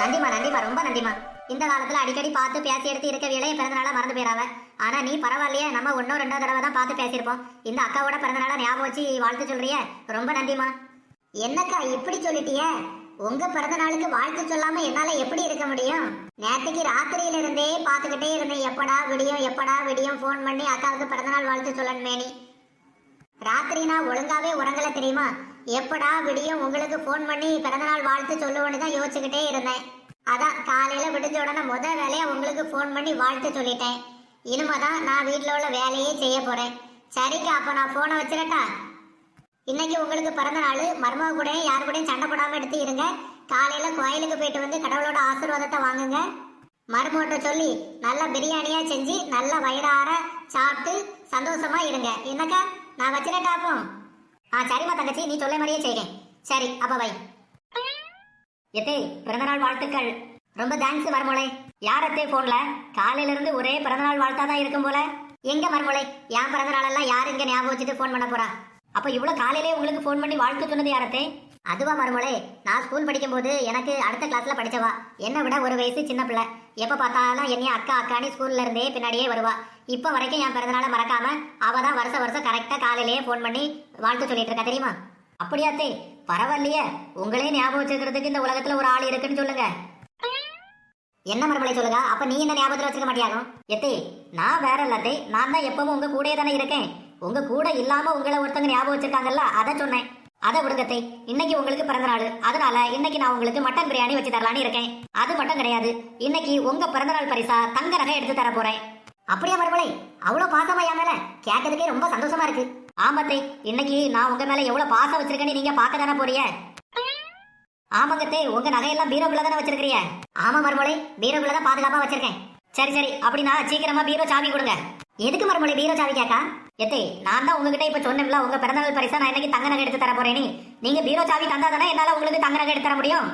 நன்றிமா நன்றிமா ரொம்ப நன்றிமா இந்த காலத்துல அடிக்கடி பார்த்து பேசி எடுத்து இருக்க வேலையை பிறந்தநாளா மறந்து போயிடாவ ஆனா நீ பரவாயில்லையே நம்ம ஒன்னோ ரெண்டோ தடவை தான் பார்த்து பேசியிருப்போம். இந்த அக்காவோட பிறந்தநாளா ஞாபகம் வச்சு வாழ்த்து சொல்றிய? ரொம்ப நன்றிமா என்னக்கா இப்படி சொல்லிட்டிய? உங்க பிறந்த நாளுக்கு வாழ்த்து சொல்லாம என்னால எப்படி இருக்க முடியும்? நேற்றுக்கு ராத்திரியில இருந்தே பார்த்துக்கிட்டே இருந்தேன். எப்படா விடியும் எப்படா விடியும். ஃபோன் பண்ணி அக்காவுக்கு பிறந்தநாள் வாழ்த்து சொல்லணுமே நீ. ராத்திரி நான் ஒழுங்காவே உறங்கல தெரியுமா? எப்படா விடியும் உங்களுக்கு ஃபோன் பண்ணி பிறந்தநாள் வாழ்த்து சொல்லுவோன்னு தான் யோசிச்சுக்கிட்டே இருந்தேன். அதான் காலையில விடிஞ்ச உடனே முத வேலையை உங்களுக்கு ஃபோன் பண்ணி வாழ்த்து சொல்லிட்டேன். இனிமேதான் நான் வீட்டில் உள்ள வேலையே செய்ய போறேன். சரிக்கா அப்போ நான் ஃபோனை வச்சிரட்டா? இன்னைக்கு உங்களுக்கு பிறந்த நாள் மருமக கூட யாரு கூடயும் சண்டை போடாம எடுத்து இருங்க. காலையில கோயிலுக்கு போயிட்டு வந்து கடவுளோட ஆசீர்வாதத்தை வாங்குங்க. மருமகிட்ட சொல்லி நல்ல பிரியாணியா செஞ்சு நல்ல வயிறார சாப்பிட்டு சந்தோஷமா இருங்க. என்னக்கா நான் வச்சிரட்டா அப்போ? ஆ சரி தங்கச்சி நீ சொல்ல மாதிரியே செய்கிறேன். சரி அப்ப வை. எத்தே பிறந்தநாள் வாழ்த்துக்கள். ரொம்ப தேங்க்ஸ் மருமோளே. யார் அத்தே போன்ல காலையில இருந்து ஒரே பிறந்தநாள் வாழ்த்தா தான் இருக்கும் போல. எங்க மருமோளே? என் பிறந்தநாள் எல்லாம் யார் இங்க ஞாபகம் வச்சுட்டு ஃபோன் பண்ண போறா? அப்ப இவ்வளவு காலையிலே உங்களுக்கு ஃபோன் பண்ணி வாழ்த்து சொன்னது யாரத்தே அதுவா மருமோளே நான் ஸ்கூல் படிக்கும்போது எனக்கு அடுத்த கிளாஸ்ல படிச்சவா. என்னை விட ஒரு வயசு சின்ன பிள்ளை. எப்ப பார்த்தாலும் என்னைய அக்கா அக்கானி ஸ்கூல்ல இருந்தே பின்னாடியே வருவா. இப்ப வரைக்கும் என் பிறந்தநாள மறக்காம அவ தான் வருஷ வருஷம் கரெக்டா காலையிலேயே ஃபோன் பண்ணி வாழ்த்து சொல்லிட்டு இருக்கா தெரியுமா? அப்படியாத்தே பரவாயில்லையே. உங்களே ஞாபகம் வச்சுக்கிறதுக்கு இந்த உலகத்துல ஒரு ஆள் இருக்குன்னு சொல்லுங்க. என்ன மறுபடியும் சொல்லுங்க? அப்ப நீ என்ன ஞாபகத்துல வச்சுக்க மாட்டியாகும் எத்தே நான் வேற இல்லாத்தே நான் தான் எப்பவும் உங்க கூடயே தானே இருக்கேன். உங்க கூட இல்லாம உங்களை ஒருத்தங்க ஞாபகம் வச்சிருக்காங்கல்ல அதை சொன்னேன். அதை விடுங்கத்தை இன்னைக்கு உங்களுக்கு பிறந்த நாள். அதனால இன்னைக்கு நான் உங்களுக்கு மட்டன் பிரியாணி வச்சு தரலான்னு இருக்கேன். அது மட்டும் கிடையாது. இன்னைக்கு உங்க பிறந்த நாள் பரிசா தங்க நகை எடுத்து தர போறேன். அப்படியா மறுமலை அவ்வளவு பாசமா என் மேல? கேட்கறதுக்கே ரொம்ப சந்தோஷமா இருக்கு. ஆமாத்தை இன்னைக்கு நான் உங்க மேல எவ்வளவு பாசம் வச்சிருக்கேன்னு நீங்க பார்க்க தானே போறீங்க? ஆமாங்கத்தே உங்க நகையெல்லாம் பீரோக்குள்ள தானே வச்சிருக்கிறீங்க? ஆமா மறுமொழி பீரோக்குள்ள தான் பாதுகாப்பா வச்சிருக்கேன். சரி சரி. அப்படின்னா சீக்கிரமா பீரோ சாவி கொடுங்க. எதுக்கு மறுமொழி பீரோ சாவி கேக்கா? எத்தே நான் தான் உங்ககிட்ட இப்ப சொன்னேன்ல உங்க பிறந்தநாள் பரிசா நான் இன்னைக்கு தங்க நகை எடுத்து தர போறேனே? நீங்க பீரோ சாவி தந்தா தானே என்னால உங்களுக்கு தங்க நகை எடுத்து தர முடியும்?